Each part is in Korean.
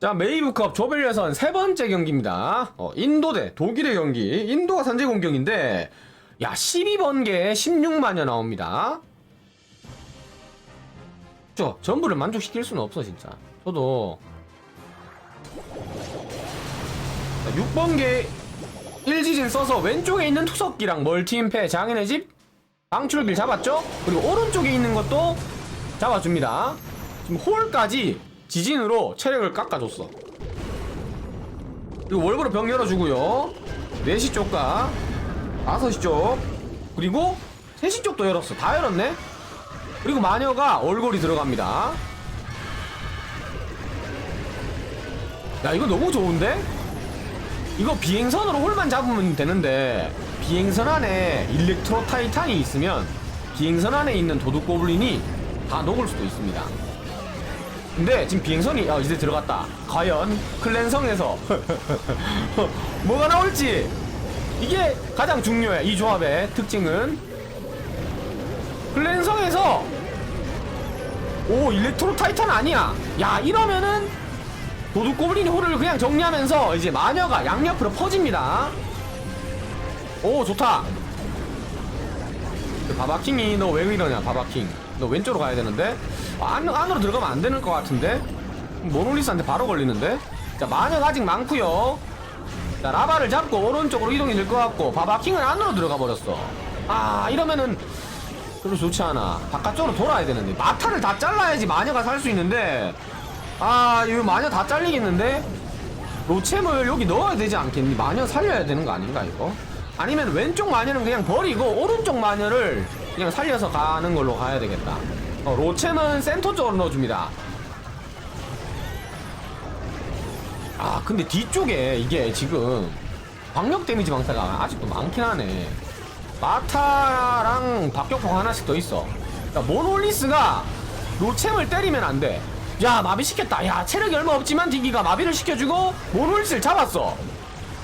자, 메이브컵 조별 예선 세 번째 경기입니다. 어, 인도 대 독일의 경기. 인도가 선제 공격인데, 야, 12번개에 16만여 나옵니다. 저, 전부를 만족시킬 수는 없어, 진짜. 저도. 6번개 1지진 써서 왼쪽에 있는 투석기랑 멀티임패 장인의 집 방출길 잡았죠? 그리고 오른쪽에 있는 것도 잡아줍니다. 지금 홀까지 지진으로 체력을 깎아줬어. 그리고 월브로 병 열어주고요. 4시 쪽과 5시 쪽 그리고 3시 쪽도 열었어. 다 열었네? 그리고 마녀가 얼굴이 들어갑니다. 야 이거 너무 좋은데? 이거 비행선으로 홀만 잡으면 되는데 비행선 안에 일렉트로 타이탄이 있으면 비행선 안에 있는 도둑 고블린이 다 녹을 수도 있습니다. 근데 지금 비행선이 아, 이제 들어갔다. 과연 클랜성에서 뭐가 나올지 이게 가장 중요해. 이 조합의 특징은 클랜성에서 오 일렉트로 타이탄 아니야. 야 이러면은 도둑 고블린이 홀을 그냥 정리하면서 이제 마녀가 양옆으로 퍼집니다. 오 좋다. 그 바바킹이 너 왜 이러냐 바바킹. 너 왼쪽으로 가야 되는데? 안, 안으로 들어가면 안 되는 것 같은데? 모놀리스한테 바로 걸리는데? 자 마녀가 아직 많고요. 자 라바를 잡고 오른쪽으로 이동이 될 것 같고 바바킹은 안으로 들어가 버렸어. 아 이러면은 별로 좋지 않아. 바깥쪽으로 돌아야 되는데. 마타를 다 잘라야지 마녀가 살 수 있는데. 아 이거 마녀 다 잘리겠는데? 로챔을 여기 넣어야 되지 않겠니? 마녀 살려야 되는 거 아닌가 이거? 아니면 왼쪽 마녀는 그냥 버리고 오른쪽 마녀를 그냥 살려서 가는 걸로 가야 되겠다. 어, 로챔은 센터 쪽으로 넣어줍니다. 아 근데 뒤쪽에 이게 지금 광역 데미지 방사가 아직도 많긴 하네. 마타랑 박격포 하나씩 더 있어. 야, 모놀리스가 로챔을 때리면 안돼. 야 마비 시켰다. 야 체력이 얼마 없지만 디기가 마비를 시켜주고 모놀리스를 잡았어.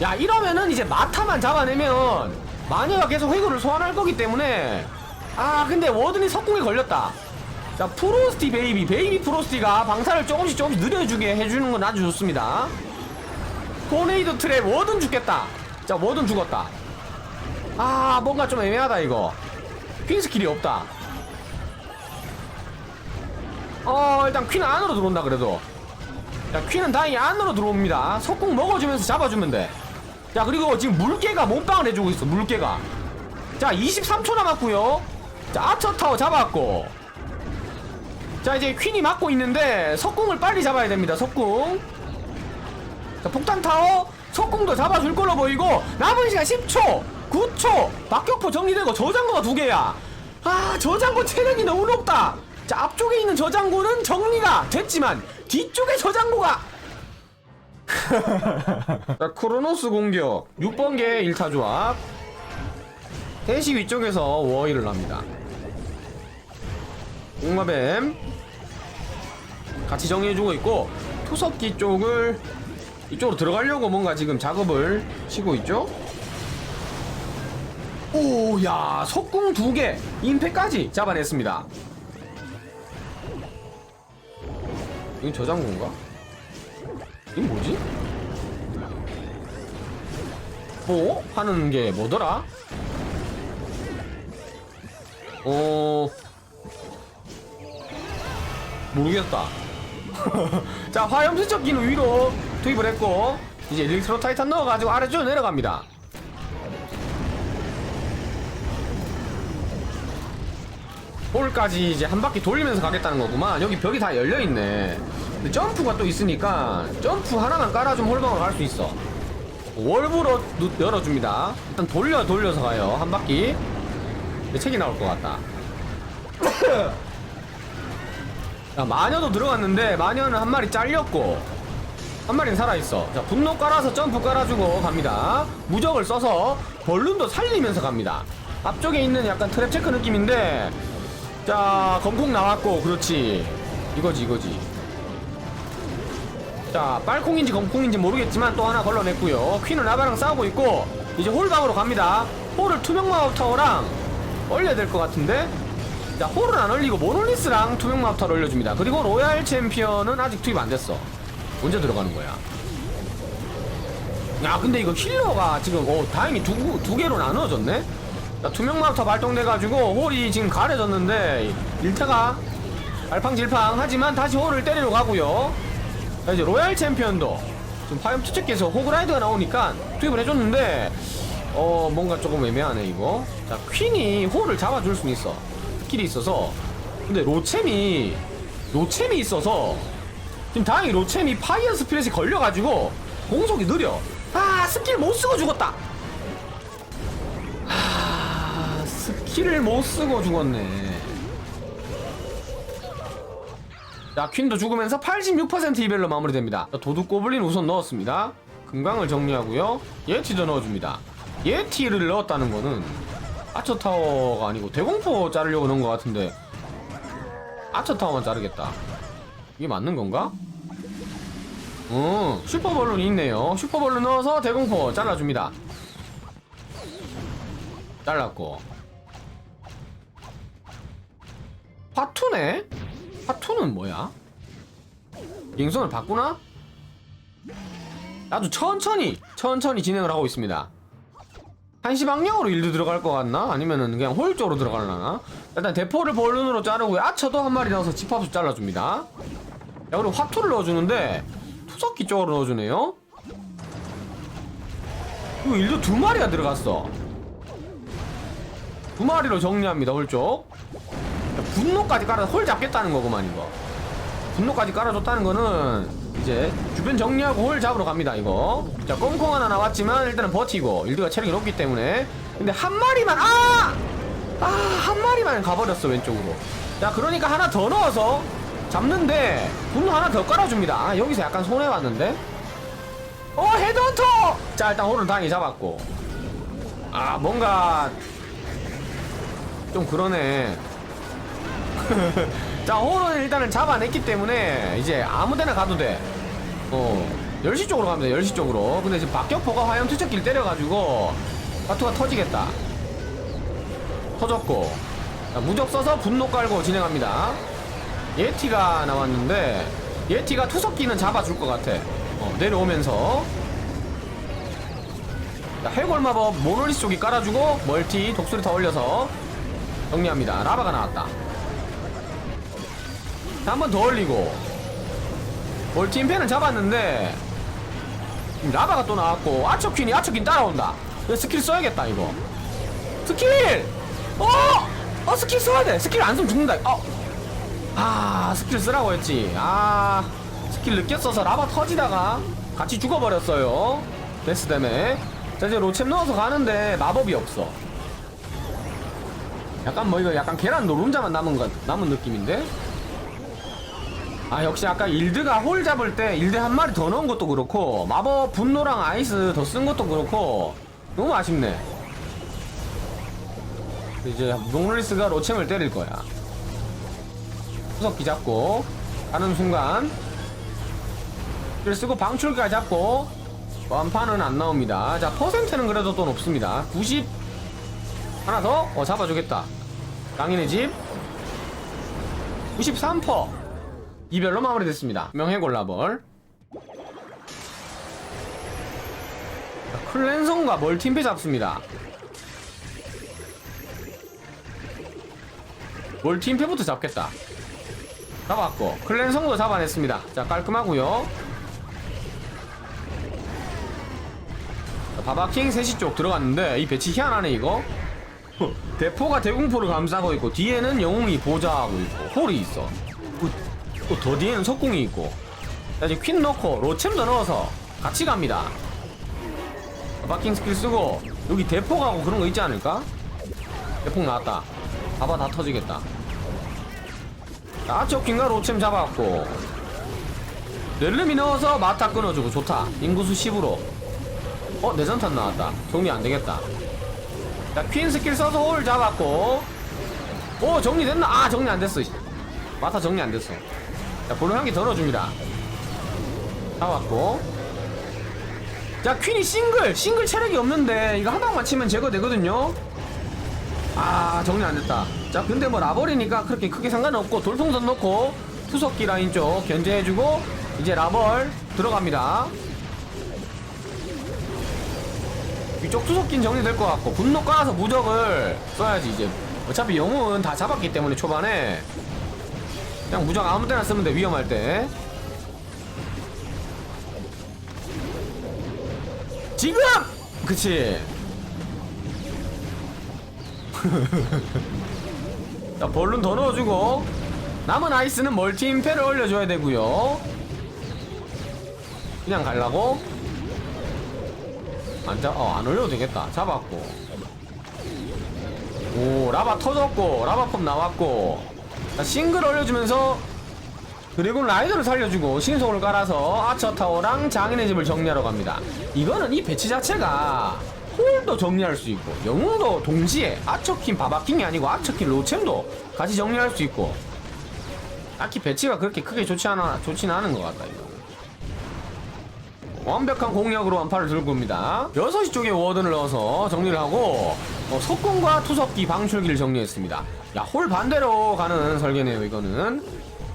야 이러면은 이제 마타만 잡아내면 마녀가 계속 회고를 소환할 거기 때문에 아 근데 워든이 석궁에 걸렸다. 자 프로스티 베이비. 베이비 프로스티가 방사를 조금씩 조금씩 느려주게 해주는 건 아주 좋습니다. 토네이도 트랩 워든 죽겠다. 자 워든 죽었다. 아 뭔가 좀 애매하다 이거. 퀸 스킬이 없다. 어 일단 퀸 안으로 들어온다 그래도. 자 퀸은 다행히 안으로 들어옵니다. 석궁 먹어주면서 잡아주면 돼자 그리고 지금 물개가 몸빵을 해주고 있어 물개가. 자 23초 남았고요 자 아처타워 잡았고. 자 이제 퀸이 맞고 있는데 석궁을 빨리 잡아야 됩니다 석궁. 자 폭탄타워. 석궁도 잡아줄 걸로 보이고 남은 시간 10초 9초 박격포 정리되고 저장고가 두 개야. 아 저장고 체력이 너무 높다. 자 앞쪽에 있는 저장고는 정리가 됐지만 뒤쪽에 저장고가 자 크로노스 공격. 6번개 1타 조합. 대시 위쪽에서 워일을 합니다 옥마뱀 같이 정리해주고 있고 투석기 쪽을 이쪽으로 들어가려고 뭔가 지금 작업을 치고 있죠 오야 석궁 두개 임팩까지 잡아냈습니다 이건 저장고인가? 이건 뭐지? 뭐? 하는 게 뭐더라? 어... 모르겠다. 자 화염 수척기는 위로 투입을 했고 이제 일렉트로 타이탄 넣어가지고 아래쪽으로 내려갑니다. 홀까지 이제 한 바퀴 돌리면서 가겠다는 거구만. 여기 벽이 다 열려있네. 근데 점프가 또 있으니까 점프 하나만 깔아주면 홀방으로 갈 수 있어. 월브로 누- 열어줍니다. 일단 돌려 돌려서 가요. 한 바퀴. 책이 나올 것 같다 야 마녀도 들어갔는데 마녀는 한 마리 잘렸고 한 마리는 살아있어. 자 분노 깔아서 점프 깔아주고 갑니다. 무적을 써서 벌룬도 살리면서 갑니다. 앞쪽에 있는 약간 트랩 체크 느낌인데 자 검콩 나왔고 그렇지. 이거지 이거지. 자 빨콩인지 검콩인지 모르겠지만 또 하나 걸러냈고요. 퀸은 라바랑 싸우고 있고 이제 홀방으로 갑니다. 홀을 투명마법 타워랑 올려야 될 것 같은데 자 홀은 안 올리고 모놀리스랑 투명 마법 타워를 올려줍니다. 그리고 로얄 챔피언은 아직 투입 안 됐어. 언제 들어가는 거야? 야 근데 이거 힐러가 지금 어 다행히 두, 두 개로 나눠졌네? 자, 투명 마부터 발동돼가지고 홀이 지금 가려졌는데 일타가 알팡질팡. 하지만 다시 홀을 때리러 가고요. 자 이제 로얄 챔피언도 지금 화염 투척기에서 호그라이드가 나오니까 투입을 해줬는데 어 뭔가 조금 애매하네 이거. 자 퀸이 홀을 잡아줄 수는 있어 스킬이 있어서. 근데 로챔이 로챔이 있어서 지금 다행히 로챔이 파이어 스피릿이 걸려가지고 공속이 느려. 아 스킬 못 쓰고 죽었다. 아 스킬을 못 쓰고 죽었네. 자 퀸도 죽으면서 86% 이별로 마무리됩니다. 자, 도둑 고블린 우선 넣었습니다. 금강을 정리하고요. 예티도 넣어줍니다. 예티를 넣었다는 거는 아처 타워가 아니고 대공포 자르려고 넣은 것 같은데 아처 타워만 자르겠다 이게 맞는 건가? 어, 슈퍼볼룬이 있네요. 슈퍼볼룬 넣어서 대공포 잘라줍니다. 잘랐고. 파투네? 파투는 뭐야? 링선을 바꾸나? 아주 천천히, 천천히 진행을 하고 있습니다. 한시 방향으로 일도 들어갈 것 같나? 아니면은 그냥 홀 쪽으로 들어가려나? 일단 대포를 볼룬으로 자르고 아처도 한 마리 넣어서 집합수 잘라줍니다. 야 그리고 화투를 넣어주는데 투석기 쪽으로 넣어주네요 이거 일도 두 마리가 들어갔어 두 마리로 정리합니다 홀쪽 분노까지 깔아서 홀 잡겠다는 거구만 이거 분노까지 깔아줬다는 거는 이제 주변 정리하고 홀 잡으러 갑니다 이거. 자 꽁콩 하나 나왔지만 일단은 버티고 일드가 체력이 높기 때문에. 근데 한 마리만 아! 아 한 마리만 가버렸어 왼쪽으로. 자 그러니까 하나 더 넣어서 잡는데 분노 하나 더 깔아줍니다. 아, 여기서 약간 손해봤는데. 어 헤드헌터! 자 일단 홀을 당연히 잡았고. 아 뭔가 좀 그러네 자 홀은 일단은 잡아냈기 때문에 이제 아무데나 가도 돼 어 10시 쪽으로 돼 10시 쪽으로. 근데 지금 박격포가 화염 투척기를 때려가지고 바투가 터지겠다. 터졌고. 자, 무적 써서 분노 깔고 진행합니다. 예티가 나왔는데 예티가 투석기는 잡아줄 것 같아. 어, 내려오면서. 자, 해골 마법 모노리스 쪽이 깔아주고 멀티 독수리 더 올려서 정리합니다. 라바가 나왔다 한 번 더 올리고. 임펜을 잡았는데 지금 라바가 또 나왔고 아처퀸이 아처퀸 따라온다. 스킬 써야겠다 이거. 스킬! 어! 어 스킬 써야 돼. 스킬 안 쓰면 죽는다. 어! 아 스킬 쓰라고 했지. 아 스킬 늦게 써서 라바 터지다가 같이 죽어버렸어요. 데스 때문에 자 이제 로챔 넣어서 가는데 마법이 없어. 약간 뭐 이거 약간 계란 노른자만 남은 것 남은 느낌인데 아 역시 아까 일드가 홀 잡을 때 일드 한 마리 더 넣은 것도 그렇고 마법 분노랑 아이스 더 쓴 것도 그렇고 너무 아쉽네. 이제 농리스가 로챔을 때릴 거야. 수석기 잡고 가는 순간 를 쓰고 방출까지 잡고 완판은 안 나옵니다. 자 퍼센트는 그래도 또 높습니다. 90 하나 더? 어 잡아주겠다. 강인의 집. 93퍼 이별로 마무리됐습니다. 명해골 라벌 자, 클랜성과 멀티임페 잡습니다. 멀티임페부터 잡겠다. 잡았고 클랜성도 잡아냈습니다. 자 깔끔하고요. 자, 바바킹 3시 쪽 들어갔는데 이 배치 희한하네 이거. 허, 대포가 대공포를 감싸고 있고 뒤에는 영웅이 보좌하고 있고 홀이 있어 또 더 뒤에는 석궁이 있고. 자 이제 퀸 넣고 로챔도 넣어서 같이 갑니다. 바바킹 스킬 쓰고 여기 대포 가고 그런 거 있지 않을까? 대폭 나왔다. 봐봐 다 터지겠다. 아초킹과 로챔 잡았고. 렐름이 넣어서 마타 끊어주고 좋다. 인구수 10으로. 어 내전탄 나왔다. 정리 안되겠다. 자퀸 스킬 써서 홀 잡았고. 오 정리됐나? 아 정리 안됐어. 마타 정리 안됐어 자 한개 더 넣어줍니다. 잡았고. 자 퀸이 싱글 싱글 체력이 없는데 이거 한 방만 치면 제거되거든요. 아 정리 안 됐다. 자 근데 뭐 라벌이니까 그렇게 크게 상관없고 돌풍선 넣고 투석기 라인 쪽 견제해주고 이제 라벌 들어갑니다. 위쪽 투석긴 정리될 것 같고 분노 깔아서 무적을 써야지 이제. 어차피 영웅은 다 잡았기 때문에 초반에 그냥 무적 아무 때나 쓰면 돼 위험할 때. 지금! 그치? 자 벌룬 더 넣어주고. 남은 아이스는 멀티 임페를 올려줘야 되고요. 그냥 갈라고? 안, 잡, 어, 안 올려도 되겠다. 잡았고. 오 라바 터졌고 라바폼 나왔고 자, 싱글 올려주면서 드래곤 라이더를 살려주고 신속을 깔아서 아처타워랑 장인의 집을 정리하러 갑니다. 이거는 이 배치 자체가 홀도 정리할 수 있고 영웅도 동시에 아처킨 바바킹이 아니고 아처킨 로챔도 같이 정리할 수 있고 딱히 배치가 그렇게 크게 좋지 않아 좋지는 않은 것 같다 이거. 완벽한 공략으로 완파를 들고 옵니다. 6시 쪽에 워든을 넣어서 정리를 하고 어, 속공과 투석기 방출기를 정리했습니다 야 홀 반대로 가는 설계네요 이거는.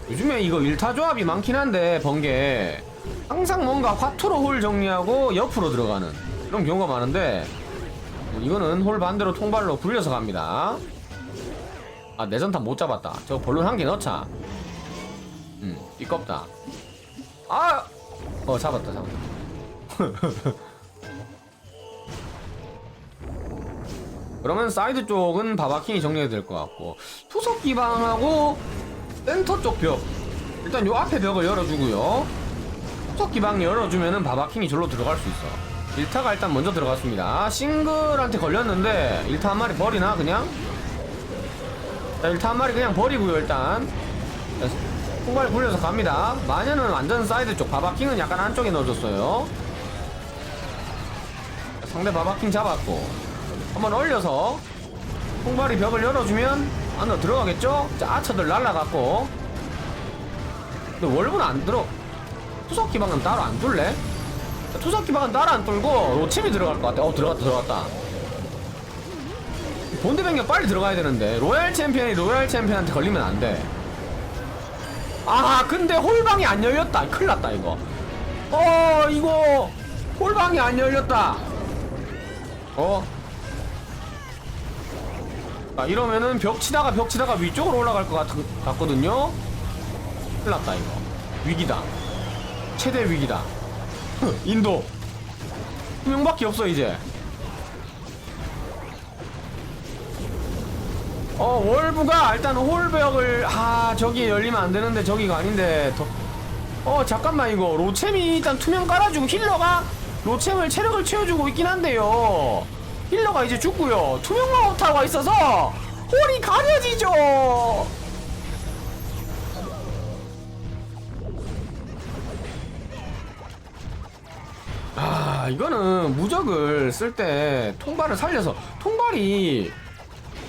요즘에 이거 일타 조합이 많긴 한데 번개. 항상 뭔가 화투로 홀 정리하고 옆으로 들어가는 그런 경우가 많은데 어, 이거는 홀 반대로 통발로 굴려서 갑니다. 아 내전탄 못 잡았다. 저거 볼론 한 개 넣자. 음 띠껍다. 아 어 잡았다 잡았다 그러면 사이드 쪽은 바바킹이 정리가 될 것 같고 투석 기방하고 센터 쪽 벽. 일단 요 앞에 벽을 열어주고요. 투석 기방 열어주면은 바바킹이 절로 들어갈 수 있어. 일타가 일단 먼저 들어갔습니다. 싱글한테 걸렸는데 일타 한 마리 버리나 그냥? 자 일타 한 마리 그냥 버리고요 일단. 자, 풍발 굴려서 갑니다. 마녀는 완전 사이드 쪽. 바바킹은 약간 안쪽에 넣어줬어요. 자, 상대 바바킹 잡았고 한번 올려서 풍발이 벽을 열어주면 안으로 들어가겠죠? 자 아처들 날라갔고. 근데 월분 안 들어. 투석 기방은 따로 안 뚫래? 자, 투석 기방은 따로 안 뚫고 로챔이 들어갈 것 같아. 어 들어갔다 들어갔다. 본대 변경 빨리 들어가야 되는데. 로얄 챔피언이 로얄 챔피언한테 걸리면 안돼. 아 근데 홀방이 안 열렸다. 큰일 났다 이거. 어 이거 홀방이 안 열렸다. 어 아, 이러면은 벽 치다가 벽 치다가 위쪽으로 올라갈 것 같, 같거든요. 큰일 났다 이거. 위기다. 최대 위기다. 인도. 두 명밖에 없어 이제. 어 월부가 일단 홀벽을 아 저기 열리면 안 되는데 저기가 아닌데 더... 어 잠깐만 이거. 로챔이 일단 투명 깔아주고 힐러가 로챔을 체력을 채워주고 있긴 한데요 힐러가 이제 죽고요. 투명 마우타가 있어서 홀이 가려지죠. 아 이거는 무적을 쓸 때 통발을 살려서 통발이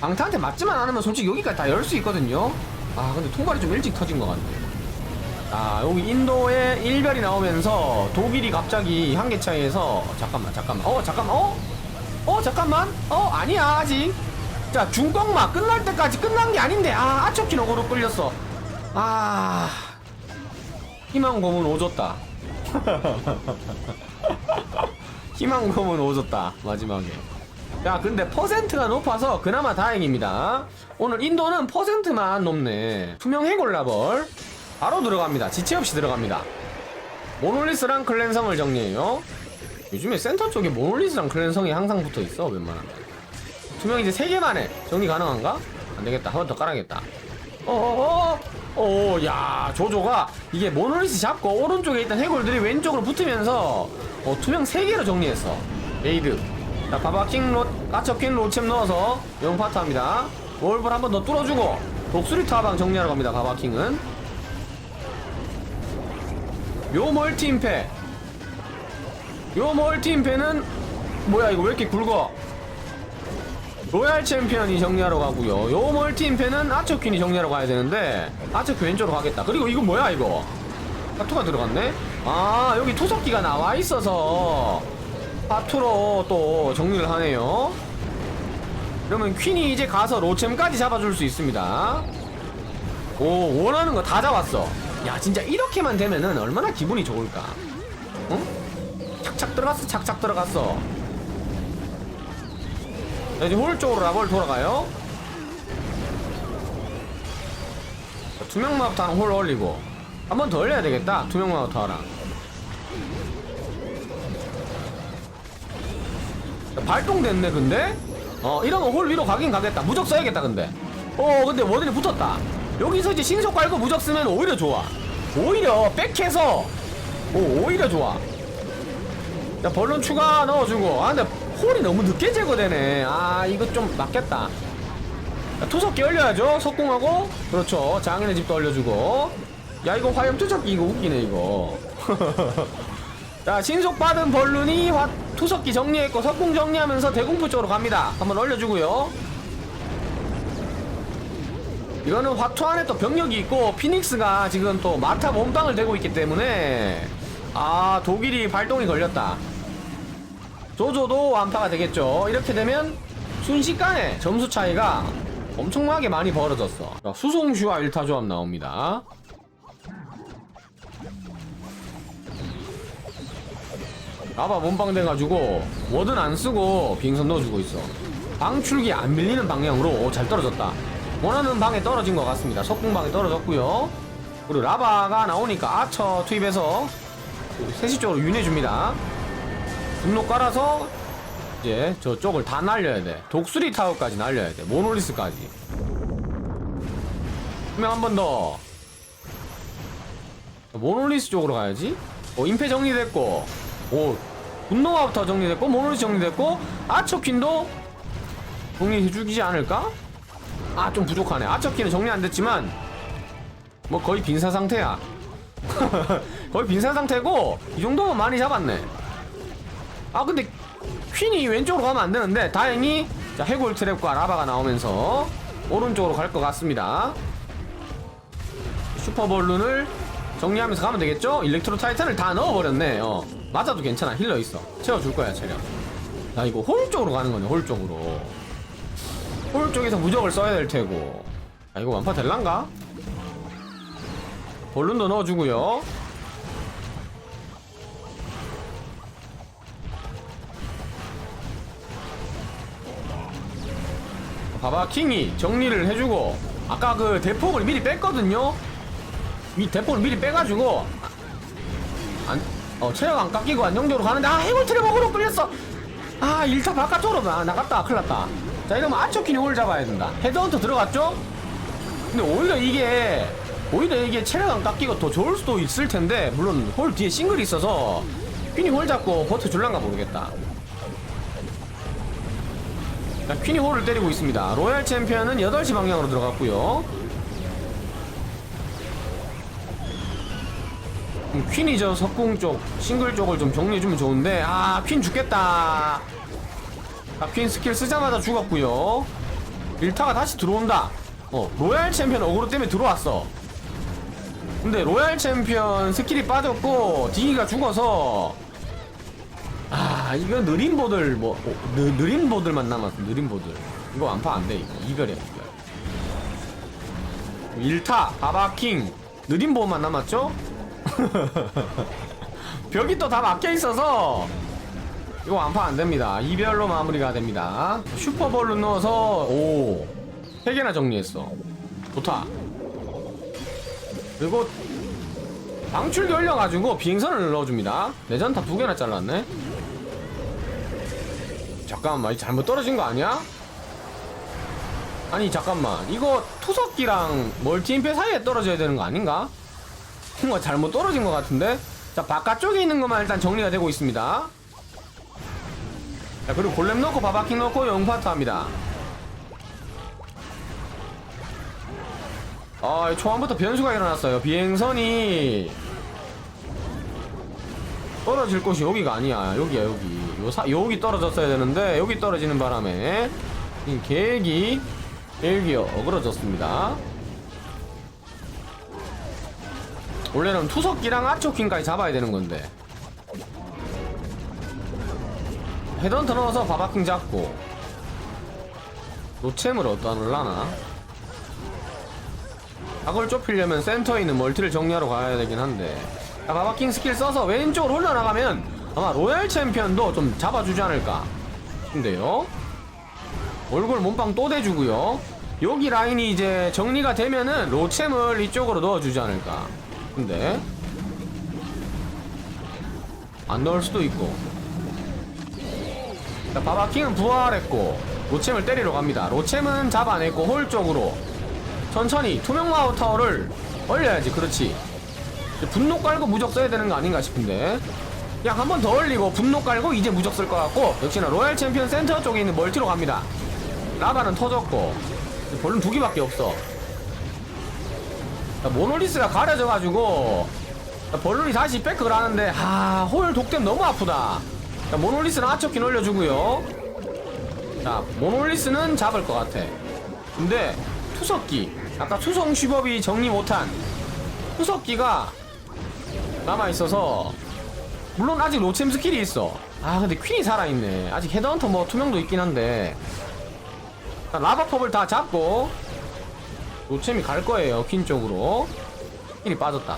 방타한테 맞지만 않으면 솔직히 여기까지 다 열 수 있거든요. 아 근데 통발이 좀 일찍 터진 것 같네 아 여기 인도에 일별이 나오면서 독일이 갑자기 한개 차이에서 잠깐만 잠깐만. 어 잠깐만. 어? 어 잠깐만. 어 아니야 아직. 자 중꺾마 끝날 때까지 끝난 게 아닌데. 아 아초키 너그로 끌렸어. 아. 희망 고문 오졌다. 희망 고문 오졌다 마지막에. 야 근데 퍼센트가 높아서 그나마 다행입니다. 오늘 인도는 퍼센트만 높네. 투명 해골라벌 바로 들어갑니다. 지체 없이 들어갑니다. 모놀리스랑 클랜성을 정리해요 요즘에 센터 쪽에 모놀리스랑 클랜성이 항상 붙어 있어 웬만하면. 투명 이제 3개만 해. 정리 가능한가? 안 되겠다. 한 번 더 깔아야겠다. 어어어 오야 조조가 이게 모놀리스 잡고 오른쪽에 있던 해골들이 왼쪽으로 붙으면서 어, 투명 3개로 정리했어. 레이드. 자 바바킹 로 까첩킨 로챔 넣어서 영파트 합니다. 월블 한번 더 뚫어주고 독수리 타방 정리하러 갑니다. 바바킹은. 요 멀티 임패 요 멀티 임패는 뭐야 이거 왜 이렇게 굵어? 로얄 챔피언이 정리하러 가고요. 요 멀티 임패는 아처퀸이 정리하러 가야 되는데 아처퀸 왼쪽으로 가겠다. 그리고 이거 뭐야 이거? 파투가 들어갔네? 아 여기 투석기가 나와 있어서 파투로 또 정리를 하네요. 그러면 퀸이 이제 가서 로챔까지 잡아줄 수 있습니다. 오 원하는 거 다 잡았어. 야 진짜 이렇게만 되면은 얼마나 기분이 좋을까 착착 들어갔어 착착 들어갔어. 자, 이제 홀 쪽으로 라벌 돌아가요. 자, 투명 하나 홀 올리고. 한 번 더 올려야 되겠다 투명 자, 발동됐네 근데? 어 이러면 홀 위로 가긴 가겠다. 무적 써야겠다 근데. 어 근데 워든이 붙었다. 여기서 이제 신속 깔고 무적 쓰면 오히려 좋아. 오히려 백해서. 오 오히려 좋아 자 벌룬 추가 넣어주고. 아 근데 홀이 너무 늦게 제거되네. 아 이거 좀 맞겠다. 자, 투석기 올려야죠 석궁하고. 그렇죠. 장인의 집도 올려주고. 야 이거 화염 투석기 이거 웃기네 이거. 자 신속 받은 벌룬이 화, 투석기 정리했고 석궁 정리하면서 대공포 쪽으로 갑니다. 한번 올려주고요. 이거는 화투 안에 또 병력이 있고 피닉스가 지금 또 마타 몸빵을 대고 있기 때문에. 아 독일이 발동이 걸렸다 조조도 완파가 되겠죠. 이렇게 되면 순식간에 점수 차이가 엄청나게 많이 벌어졌어. 자, 수송슈와 일타 조합 나옵니다. 라바 몸빵 돼가지고 워든 안 쓰고 비행선 넣어주고 있어. 방출기 안 밀리는 방향으로 오, 잘 떨어졌다. 원하는 방에 떨어진 것 같습니다. 석궁방에 떨어졌고요. 그리고 라바가 나오니까 아처 투입해서 세시 쪽으로 윤해줍니다 분노 깔아서 이제 저쪽을 다 날려야 돼. 독수리 타워까지 날려야 돼. 모놀리스까지. 그러면 한 번 더. 모놀리스 쪽으로 가야지. 어 임페 정리됐고. 오 분노마부터 정리됐고 모놀리스 정리됐고 아처퀸도 정리해주지 않을까? 아 좀 부족하네. 아처퀸은 정리 안 됐지만 뭐 거의 빈사 상태야. 거의 빈사 상태고 이 정도면 많이 잡았네 아 근데 퀸이 왼쪽으로 가면 안 되는데 다행히 자 해골 트랩과 라바가 나오면서 오른쪽으로 갈 것 같습니다. 슈퍼볼룬을 정리하면서 가면 되겠죠? 일렉트로 타이탄을 다 넣어버렸네. 어 맞아도 괜찮아. 힐러 있어. 채워줄 거야 체력. 나 이거 홀 쪽으로 가는 거네 홀 쪽으로. 홀 쪽에서 무적을 써야 될 테고. 아 이거 완파 될란가? 볼룬도 넣어주고요 봐봐 킹이 정리를 해주고 아까 그 대폭을 미리 뺐거든요? 이 대폭을 미리 빼가지고 안, 어 체력 안 깎이고 안정적으로 가는데 아 해골 트레버그로 끌렸어. 아 일타 바깥쪽으로 나, 나갔다. 큰일 났다. 자 이러면 아초킹이 홀 잡아야 된다. 헤드헌터 들어갔죠? 근데 오히려 이게 오히려 이게 체력 안 깎이고 더 좋을 수도 있을 텐데 물론 홀 뒤에 싱글이 있어서 퀸이 홀 잡고 버텨줄란가 모르겠다 자, 퀸이 홀을 때리고 있습니다. 로얄 챔피언은 8시 방향으로 들어갔고요. 음, 퀸이 저 석궁 쪽, 싱글 쪽을 좀 정리해주면 좋은데, 아, 퀸 죽겠다. 아, 퀸 스킬 쓰자마자 죽었고요. 일타가 다시 들어온다. 어, 로얄 챔피언 어그로 때문에 들어왔어. 근데 로얄 챔피언 스킬이 빠졌고, 딩이가 죽어서, 아 이거 느린 보들 뭐 어, 느, 느린 보들만 남았어 느린 보들. 이거 완파 안돼 이거. 이별이야 이별. 1타 바바킹. 느린 보만 남았죠? 벽이 또 다 막혀 있어서 이거 완파 안 됩니다. 이별로 마무리가 됩니다. 슈퍼볼로 넣어서 오. 3개나 정리했어. 좋다. 그리고 방출기 올려가지고 비행선을 넣어줍니다. 내전탑 두 개나 잘랐네 잠깐만 잘못 떨어진 거 아니야? 아니 잠깐만. 이거 투석기랑 멀티임페 사이에 떨어져야 되는 거 아닌가? 뭔가 잘못 떨어진 것 같은데? 자 바깥쪽에 있는 것만 일단 정리가 되고 있습니다. 자 그리고 골렘 넣고 바바킹 넣고 영파트 합니다. 아 초반부터 변수가 일어났어요. 비행선이 떨어질 곳이 여기가 아니야. 여기야 여기. 요 사, 여기 떨어졌어야 되는데 여기 떨어지는 바람에 이 계획이 계획이 어그러졌습니다. 원래는 투석기랑 아초킹까지 잡아야 되는 건데. 헤던터 넣어서 바바킹 잡고 노챔을 어떠하려나? 각을 좁히려면 센터에 있는 멀티를 정리하러 가야 되긴 한데 자, 바바킹 스킬 써서 왼쪽으로 흘러나가면 아마 로얄 챔피언도 좀 잡아주지 않을까 싶은데요. 얼굴 몸빵 또 대주고요. 여기 라인이 이제 정리가 되면은 로챔을 이쪽으로 넣어주지 않을까 근데. 안 넣을 수도 있고. 자, 바바킹은 부활했고 로챔을 때리러 갑니다. 로챔은 잡아냈고 홀 쪽으로 천천히 투명 마우 타워를 올려야지 그렇지 분노 깔고 무적 써야 되는 거 아닌가 싶은데. 그냥 한번 더 올리고 분노 깔고 이제 무적 쓸 것 같고 역시나 로얄 챔피언 센터 쪽에 있는 멀티로 갑니다. 라바는 터졌고 볼륨 두 개밖에 없어. 자, 모놀리스가 가려져가지고 자, 벌룬이 다시 백크를 하는데 하홀 독댐 너무 아프다. 자, 모놀리스는 아초킨 올려주고요. 자 모놀리스는 잡을 것 같아. 근데 투석기 아까 투성 슈법이 정리 못한 투석기가 남아있어서 물론 아직 로챔 스킬이 있어. 아 근데 퀸이 살아있네. 아직 헤드헌터 뭐 투명도 있긴 한데. 자, 라바법을 다 잡고 로챔이 갈 거예요 퀸 쪽으로. 퀸이 빠졌다.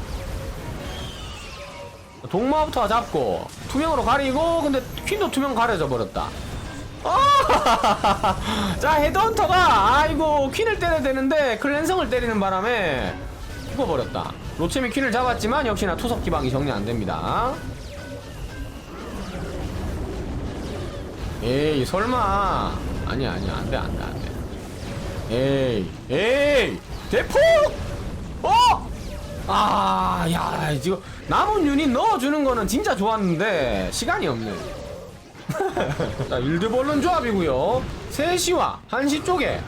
동마부터 잡고 투명으로 가리고 근데 퀸도 투명 가려져 버렸다. 아! 자 헤드헌터가 아이고 퀸을 때려야 되는데 클랜성을 때리는 바람에 죽어버렸다 로챔이 퀸을 잡았지만 역시나 투석 기방이 정리 안 됩니다. 에이 설마. 아니야 아니야 안돼 안돼 안돼. 에이 에이 대폭 어? 아야 지금 남은 유닛 넣어주는 거는 진짜 좋았는데 시간이 없네. 자 일드벌룬 조합이고요. 3시와 1시 쪽에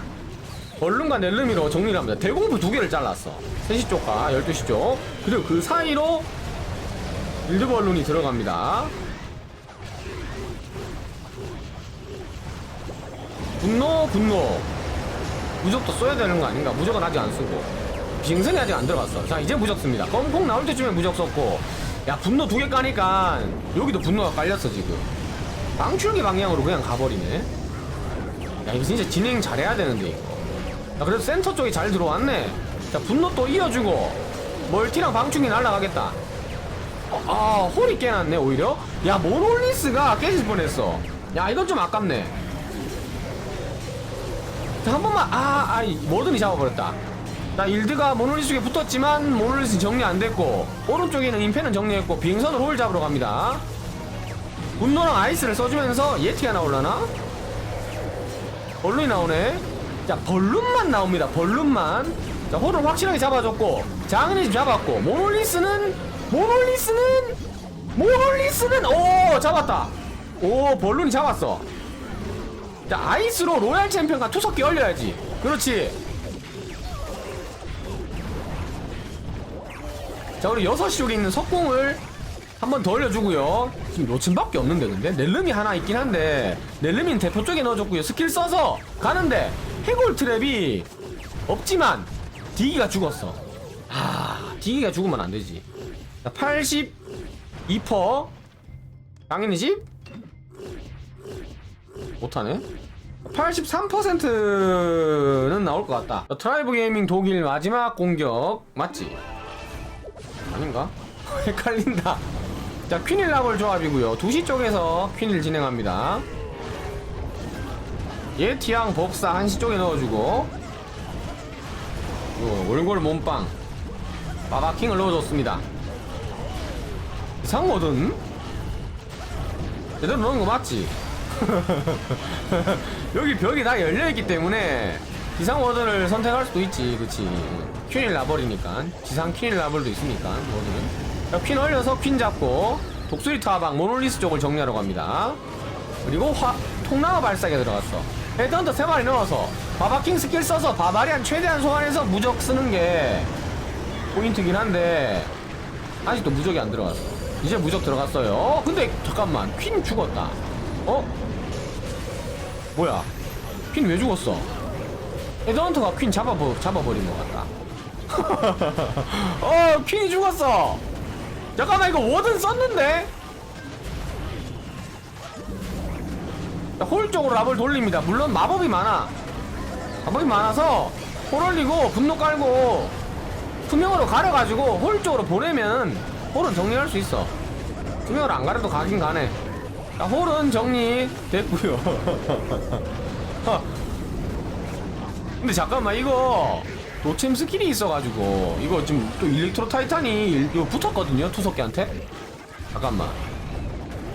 벌룬과 넬르미로 정리를 합니다. 대공부 두 개를 잘랐어. 3시 쪽과 12시 쪽. 그리고 그 사이로 일드벌룬이 들어갑니다. 분노 분노. 무적도 써야 되는 거 아닌가? 무적은 아직 안 쓰고. 빙선이 아직 안 들어갔어. 자 이제 무적 씁니다. 껌콩 나올 때쯤에 무적 썼고. 야 분노 두 개 까니까 여기도 분노가 깔렸어 지금. 방출기 방향으로 그냥 가버리네. 야 이거 진짜 진행 잘해야 되는데 이거 야 그래도 센터 쪽이 잘 들어왔네 자 분노 또 이어주고 멀티랑 방출기 날라가겠다 어, 아 홀이 깨놨네 오히려 야 모놀리스가 깨질 뻔했어 야 이건 좀 아깝네 자, 한 번만 아, 아, 뭐든지 잡아버렸다. 나 일드가 모놀리스에 붙었지만 모놀리스 정리 안 됐고 오른쪽에는 임페는 정리했고 비행선으로 홀 잡으러 갑니다. 분노랑 아이스를 써주면서 예티가 나올라나? 벌룬이 나오네. 자 벌룬만 나옵니다. 벌룬만. 자 홀은 확실하게 잡아줬고 장은이 잡았고 모놀리스는 모놀리스는 모놀리스는 오 잡았다. 오 벌룬이 잡았어. 자 아이스로 로얄 챔피언과 투석기 올려야지 그렇지 자 우리 6시 쪽에 있는 석궁을 한 번 더 올려주고요 지금 요침밖에 없는데 근데 넬름이 하나 있긴 한데 넬름이는 대표 쪽에 넣어줬고요 스킬 써서 가는데 해골 트랩이 없지만 디기가 죽었어. 아 디기가 죽으면 안되지. 자82% 당연히지? 못하네. 83%는 나올 것 같다. 트라이브 게이밍 독일 마지막 공격. 맞지? 아닌가? 헷갈린다. 자 퀸일 라볼 조합이고요. 2시 쪽에서 퀸일 진행합니다 예티양 법사 1시 쪽에 넣어주고. 요 올골 몸빵. 바바킹을 넣어줬습니다. 이상거든? 제대로 넣은 거 맞지? 여기 벽이 다 열려있기 때문에 지상 워드를 선택할 수도 있지 그치? 퀸일 라벌이니까. 지상 퀸일 라벌도 있으니까 워드는. 자, 퀸 올려서 퀸 잡고 독수리 타방 모놀리스 쪽을 정리하러 갑니다. 그리고 화 통나무 발사기에 들어갔어 헤드헌터 3마리 넣어서 바바킹 스킬 써서 바바리안 최대한 소환해서 무적 쓰는 게 포인트긴 한데 아직도 무적이 안 들어갔어 이제 무적 들어갔어요 어, 근데 잠깐만 퀸 죽었다 어? 뭐야? 퀸 왜 죽었어? 헤드헌터가 퀸 잡아버, 잡아버린 것 같다. 어, 퀸이 죽었어! 잠깐만, 이거 워든 썼는데? 홀 쪽으로 랍을 돌립니다. 물론 마법이 많아. 마법이 많아서 홀 올리고 분노 깔고 투명으로 가려가지고 홀 쪽으로 보내면 홀은 정리할 수 있어. 투명을 안 가려도 가긴 가네 자 홀은 정리 됐고요 근데 잠깐만 이거 노챔 스킬이 있어가지고 이거 지금 또 일렉트로 타이탄이 붙었거든요 투석기한테 잠깐만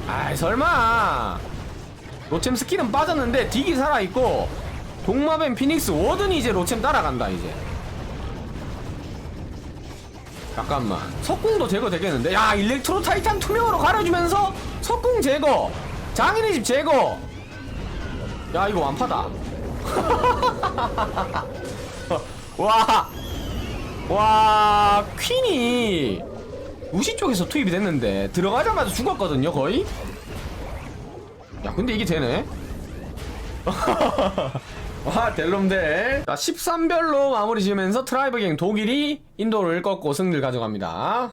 아이 설마 로챔 스킬은 빠졌는데 딕이 살아있고 동마뱀 피닉스 워든이 이제 로챔 따라간다 이제. 잠깐만. 석궁도 제거 되겠는데? 야 일렉트로 타이탄 투명으로 가려주면서 석궁 제거! 장인의 집 제거! 야 이거 완파다. 와, 와, 퀸이 무시 쪽에서 투입이 됐는데 들어가자마자 죽었거든요, 거의. 야, 근데 이게 되네. 와, 델롬델. 자, 13별로 마무리 지으면서 트라이브 갱 독일이 인도를 꺾고 승리를 가져갑니다.